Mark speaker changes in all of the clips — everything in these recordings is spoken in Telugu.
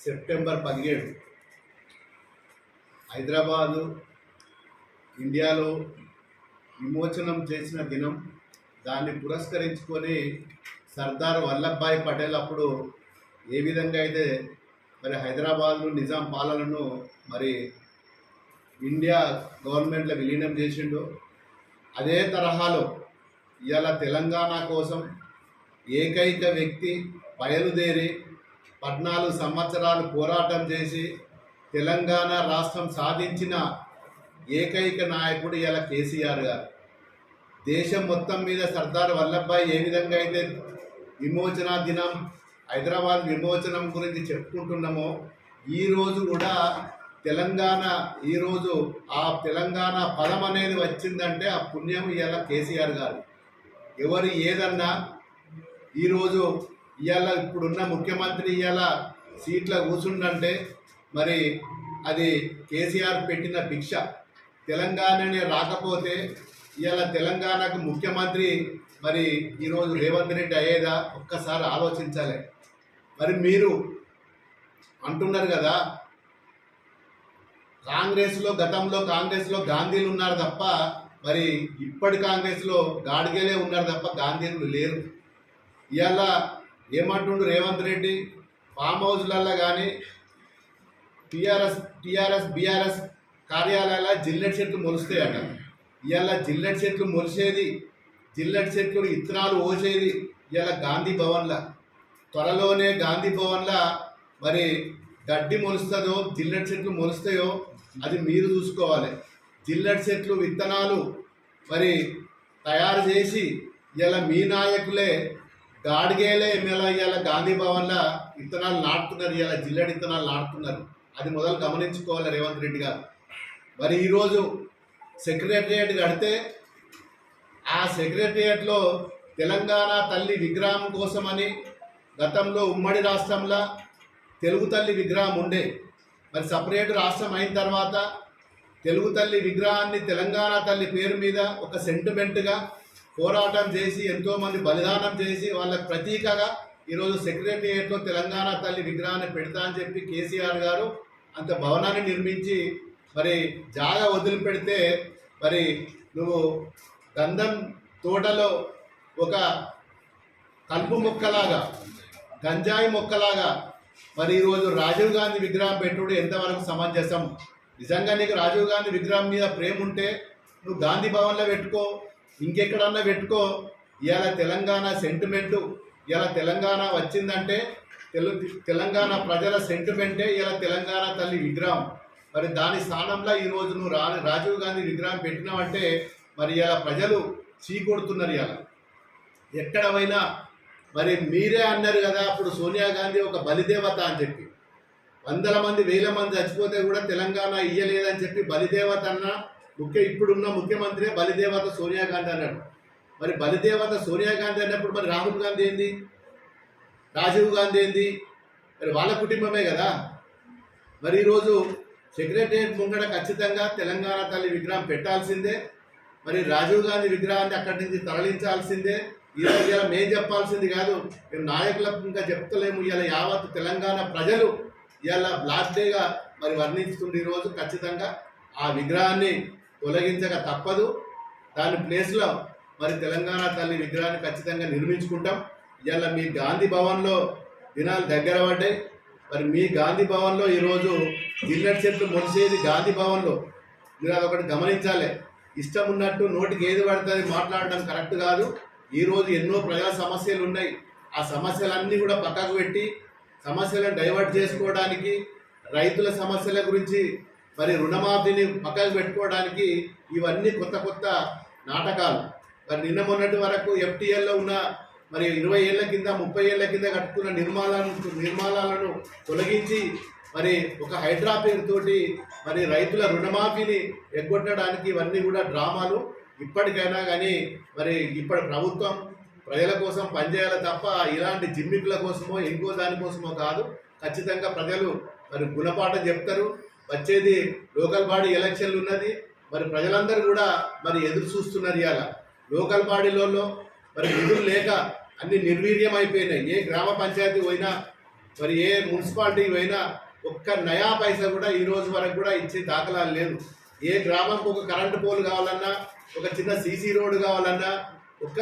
Speaker 1: सेप्टेंबर पदेड़ హైదరాబాదు ఇండియాలో విమోచనం చేసిన దినం. దాన్ని పురస్కరించుకొని సర్దార్ వల్లభాయ్ పటేల్ అప్పుడు ఏ విధంగా అయితే మరి హైదరాబాద్ను నిజాం పాలనను మరి ఇండియా గవర్నమెంట్లో విలీనం చేసిండో అదే తరహాలో ఇవాళ తెలంగాణ కోసం ఏకైక వ్యక్తి బయలుదేరి పద్నాలుగు సంవత్సరాలు పోరాటం చేసి తెలంగాణ రాష్ట్రం సాధించిన ఏకైక నాయకుడు ఇలా కేసీఆర్ గారు. దేశం మొత్తం మీద సర్దార్ వల్లభాయ్ ఏ విధంగా అయితే విమోచన దినం హైదరాబాద్ విమోచనం గురించి చెప్పుకుంటున్నామో ఈరోజు కూడా తెలంగాణ ఈరోజు ఆ తెలంగాణ పదం అనేది వచ్చిందంటే ఆ పుణ్యం ఇవాళ కేసీఆర్ గారు. ఎవరు ఏదన్నా ఈరోజు ఇవాళ ఇప్పుడున్న ముఖ్యమంత్రి ఇవాళ సీట్లో కూర్చుండంటే మరి అది కేసీఆర్ పెట్టిన భిక్ష. తెలంగాణనే రాకపోతే ఇవాళ తెలంగాణకు ముఖ్యమంత్రి మరి ఈరోజు రేవంత్ రెడ్డి అయ్యేదా? ఒక్కసారి ఆలోచించాలి. మరి మీరు అంటున్నారు కదా కాంగ్రెస్లో గతంలో కాంగ్రెస్లో గాంధీలు ఉన్నారు తప్ప మరి ఇప్పటి కాంగ్రెస్లో గాడిగేలే ఉన్నారు తప్ప గాంధీలు లేరు. ఇవాళ ఏమంటుండు రేవంత్ రెడ్డి? ఫామ్ హౌజ్లల్లో కానీ టీఆర్ఎస్ టీఆర్ఎస్ బీఆర్ఎస్ కార్యాలయాల జిల్లెట్ చెట్లు మొలుస్తాయట. ఇవాళ జిల్లెట్ చెట్లు మొలిసేది జిల్లెట్ చెట్లు ఇత్తనాలు ఓసేది ఇవాళ గాంధీ భవన్ల. త్వరలోనే గాంధీ భవన్ల మరి గడ్డి మొలుస్తుందో జిల్లెట్ చెట్లు మొలుస్తాయో అది మీరు చూసుకోవాలి. జిల్లెట్ చెట్లు విత్తనాలు మరి తయారు చేసి ఇలా మీ నాయకులే గాడిగేలే ఎమ్మెల్యే ఇవాళ గాంధీ భవన్లో విత్తనాలు నాటుతున్నారు ఇలా జిల్లెడ్ విత్తనాలు నాటుతున్నారు. అది మొదలు గమనించుకోవాలి రేవంత్ రెడ్డి గారు. మరి ఈరోజు సెక్రటరియట్ కడితే ఆ సెక్రటరియట్లో తెలంగాణ తల్లి విగ్రహం కోసమని గతంలో ఉమ్మడి రాష్ట్రంలో తెలుగు తల్లి విగ్రహం ఉండే. మరి సపరేట్ రాష్ట్రం అయిన తర్వాత తెలుగు తల్లి విగ్రహాన్ని తెలంగాణ తల్లి పేరు మీద ఒక సెంటిమెంట్గా పోరాటం చేసి ఎంతోమంది బలిదానం చేసి వాళ్ళకి ప్రతీకగా ఈరోజు సెక్రటేరియట్లో తెలంగాణ తల్లి విగ్రహాన్ని పెడతా అని చెప్పి కేసీఆర్ గారు అంత భవనాన్ని నిర్మించి మరి జాగా వదిలిపెడితే మరి నువ్వు గంధం తోటలో ఒక కలుపు మొక్కలాగా గంజాయి మొక్కలాగా మరి ఈరోజు రాజీవ్ గాంధీ విగ్రహం పెట్టుడు ఎంతవరకు సమంజసం? నిజంగా నీకు రాజీవ్ గాంధీ విగ్రహం మీద ప్రేమ ఉంటే నువ్వు గాంధీ భవన్లో పెట్టుకో ఇంకెక్కడన్నా పెట్టుకో. ఇవాళ తెలంగాణ సెంటిమెంటు ఇలా తెలంగాణ వచ్చిందంటే తెలు తెలంగాణ ప్రజల సెంటిమెంటే ఇలా తెలంగాణ తల్లి విగ్రహం. మరి దాని స్థానంలో ఈరోజు నువ్వు రా రాజీవ్ గాంధీ విగ్రహం పెట్టినావంటే మరి ఇలా ప్రజలు చీకొడుతున్నారు ఇలా. ఎక్కడ పోయినా మరి మీరే అన్నారు కదా అప్పుడు సోనియా గాంధీ ఒక బలిదేవత అని చెప్పి. వందల మంది వేల మంది చచ్చిపోతే కూడా తెలంగాణ ఇయ్యలేదని చెప్పి బలిదేవత అన్న ముఖ్య ఇప్పుడున్న ముఖ్యమంత్రి బలిదేవత సోనియా గాంధీ అన్నాడు. మరి బలిదేవత సోనియా గాంధీ అన్నప్పుడు మరి రాహుల్ గాంధీ ఏంది? రాజీవ్ గాంధీ ఏంది? మరి వాళ్ళ కుటుంబమే కదా. మరి ఈరోజు సెక్రటరియట్ ముంగడ ఖచ్చితంగా తెలంగాణ తల్లి విగ్రహం పెట్టాల్సిందే. మరి రాజీవ్ గాంధీ విగ్రహాన్ని అక్కడి నుంచి తరలించాల్సిందే. ఈరోజు ఇలా మేము చెప్పాల్సింది కాదు. మేము నాయకులకు ఇంకా చెప్తలేము. ఇలా యావత్ తెలంగాణ ప్రజలు ఇలా బ్లాక్ డేగా మరి వర్ణిస్తుంది ఈరోజు ఖచ్చితంగా ఆ విగ్రహాన్ని తొలగించక తప్పదు. దాని ప్లేస్లో మరి తెలంగాణ తల్లి విగ్రహాన్ని ఖచ్చితంగా నిర్మించుకుంటాం. ఇలా మీ గాంధీ భవన్లో దినాలు దగ్గర పడ్డాయి. మరి మీ గాంధీ భవన్లో ఈరోజు జిల్లెట్ చెట్లు మొలిసేది గాంధీ భవన్లో. మీరు అదొకటి గమనించాలి. ఇష్టం ఉన్నట్టు నోటికి ఏది పడుతుంది మాట్లాడడం కరెక్ట్ కాదు. ఈరోజు ఎన్నో ప్రజా సమస్యలు ఉన్నాయి. ఆ సమస్యలన్నీ కూడా పక్కకు పెట్టి సమస్యలను డైవర్ట్ చేసుకోవడానికి రైతుల సమస్యల గురించి మరి రుణమాఫీని పక్కకు పెట్టుకోవడానికి ఇవన్నీ కొత్త కొత్త నాటకాలు. మరి నిన్న మొన్నటి వరకు ఎఫ్టీఎల్లో ఉన్న మరి ఇరవై ఏళ్ళ కింద ముప్పై ఏళ్ళ కింద కట్టుకున్న నిర్మాణాలను నిర్మాణాలను తొలగించి మరి ఒక హైడ్రా పేరుతోటి మరి రైతుల రుణమాఫీని ఎగ్గొట్టడానికి ఇవన్నీ కూడా డ్రామాలు. ఇప్పటికైనా కానీ మరి ఇప్పటి ప్రభుత్వం ప్రజల కోసం పనిచేయాలి తప్ప ఇలాంటి జిమ్మికుల కోసమో ఇంకో దానికోసమో కాదు. ఖచ్చితంగా ప్రజలు మరి గుణపాఠం చెప్తారు. వచ్చేది లోకల్ బాడీ ఎలక్షన్లు ఉన్నది. మరి ప్రజలందరూ కూడా మరి ఎదురు చూస్తున్నారు ఇలా లోకల్ బాడీలలో మరి నిధులు లేక అన్ని నిర్వీర్యం అయిపోయినాయి ఏ గ్రామ పంచాయతీ పోయినా మరి ఏ మున్సిపాలిటీ పోయినా ఒక్క నయా పైసా కూడా ఈ రోజు వరకు కూడా ఇచ్చే దాఖలాలు లేదు ఏ గ్రామంకి ఒక కరెంటు పోల్ కావాలన్నా ఒక చిన్న సీసీ రోడ్డు కావాలన్నా ఒక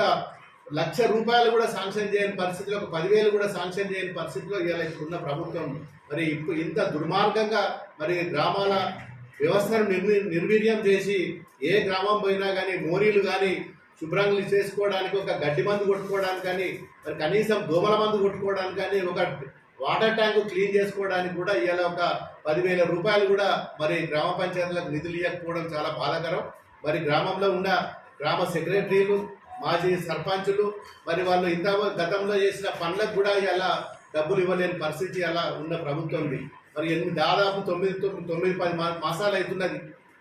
Speaker 1: లక్ష రూపాయలు కూడా శాంక్షన్ చేయని పరిస్థితిలో ఒక పదివేలు కూడా శాంక్షన్ చేయని పరిస్థితిలో ఇలా ఇప్పుడున్న ప్రభుత్వం మరి ఇప్పుడు ఇంత దుర్మార్గంగా మరి గ్రామాల వ్యవస్థను నిర్వి నిర్వీర్యం చేసి ఏ గ్రామం పోయినా కానీ మోరీలు కానీ శుభ్రంగా చేసుకోవడానికి ఒక గడ్డి మందు కొట్టుకోవడానికి కానీ మరి కనీసం దోమల మందు కొట్టుకోవడానికి కానీ ఒక వాటర్ ట్యాంక్ క్లీన్ చేసుకోవడానికి కూడా ఇవాళ ఒక పదివేల రూపాయలు కూడా మరి గ్రామ పంచాయతీలకు నిధులు ఇవ్వకపోవడం చాలా బాధాకరం. మరి గ్రామంలో ఉన్న గ్రామ సెక్రటరీలు మాజీ సర్పంచులు మరి వాళ్ళు ఇంత గతంలో చేసిన పనులకు కూడా ఇలా డబ్బులు ఇవ్వలేని పరిస్థితి అలా ఉన్న ప్రభుత్వం ఉంది. మరి ఎనిమిది దాదాపు తొమ్మిది తొమ్మిది తొమ్మిది పది మాసాలు అవుతున్నది.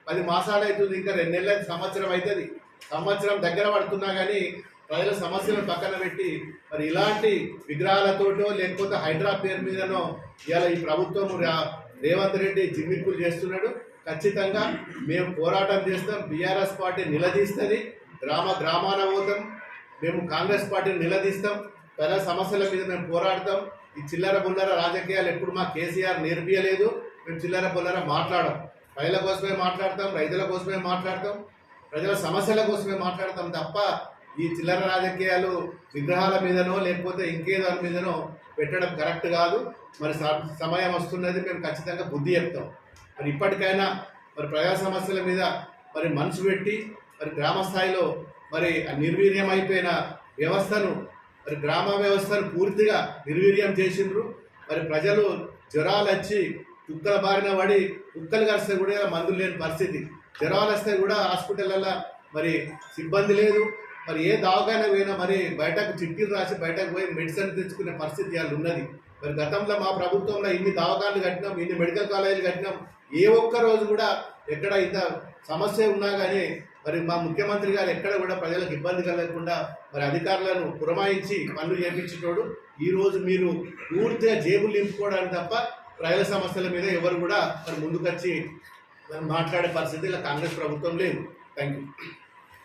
Speaker 1: పది మాసాలు అవుతుంది ఇంకా రెండు నెలల సంవత్సరం అవుతుంది. సంవత్సరం దగ్గర పడుతున్నా కానీ ప్రజల సమస్యలను పక్కన పెట్టి మరి ఇలాంటి విగ్రహాలతోటో లేకపోతే హైడ్రా పేరు మీదనో ఇవాళ ఈ ప్రభుత్వం రా- రేవంత్ రెడ్డి జిమ్మిక్కులు చేస్తున్నాడు. ఖచ్చితంగా మేము పోరాటం చేస్తాం. బీఆర్ఎస్ పార్టీ నిలదీస్తుంది. గ్రామ గ్రామాన పోతాం. మేము కాంగ్రెస్ పార్టీని నిలదీస్తాం. ప్రజల సమస్యల మీద మేము పోరాడతాం. ఈ చిల్లర బుల్లర రాజకీయాలు ఎప్పుడు మా కేసీఆర్ నేర్పియలేదు. మేము చిల్లర బుల్లర మాట్లాడడం ప్రజల కోసమే మాట్లాడతాం. రైతుల కోసమే మాట్లాడతాం. ప్రజల సమస్యల కోసమే మాట్లాడతాం తప్ప ఈ చిల్లర రాజకీయాలు విగ్రహాల మీదనో లేకపోతే ఇంకే దాని మీదనో పెట్టడం కరెక్ట్ కాదు. మరి స- సమయం వస్తున్నది మేము ఖచ్చితంగా బుద్ధి చెప్తాం. మరి ఇప్పటికైనా మరి ప్రజా సమస్యల మీద మరి మనసు పెట్టి మరి గ్రామ స్థాయిలో మరి నిర్వీర్యం అయిపోయిన వ్యవస్థను మరి గ్రామ వ్యవస్థను పూర్తిగా నిర్వీర్యం చేసిండ్రు. మరి ప్రజలు జ్వరాలు వచ్చి కుక్కల బారిన పడి కుక్కలు కరిస్తే కూడా మందులు లేని పరిస్థితి. జ్వరాలు వస్తే కూడా హాస్పిటల్లో మరి సిబ్బంది లేదు. మరి ఏ దవాఖాన పోయినా మరి బయటకు చిట్టీలు రాసి బయటకు పోయి మెడిసిన్ తెచ్చుకునే పరిస్థితి వాళ్ళు ఉన్నది. మరి గతంలో మా ప్రభుత్వంలో ఇన్ని దవాఖానలు కట్టినాం ఇన్ని మెడికల్ కాలేజీలు కట్టినాం. ఏ ఒక్క రోజు కూడా ఎక్కడ ఇంత సమస్య ఉన్నా కానీ మరి మా ముఖ్యమంత్రి గారు ఎక్కడ కూడా ప్రజలకు ఇబ్బంది కలగకుండా మరి అధికారులను పురమాయించి పనులు చేపించేటోడు. ఈరోజు మీరు పూర్తిగా జేబులు నింపుకోవడానికి తప్ప ప్రజల సమస్యల మీద ఎవరు కూడా మరి ముందుకొచ్చి మరి మాట్లాడే పరిస్థితి ఇలా కాంగ్రెస్ ప్రభుత్వం లేదు. Thank you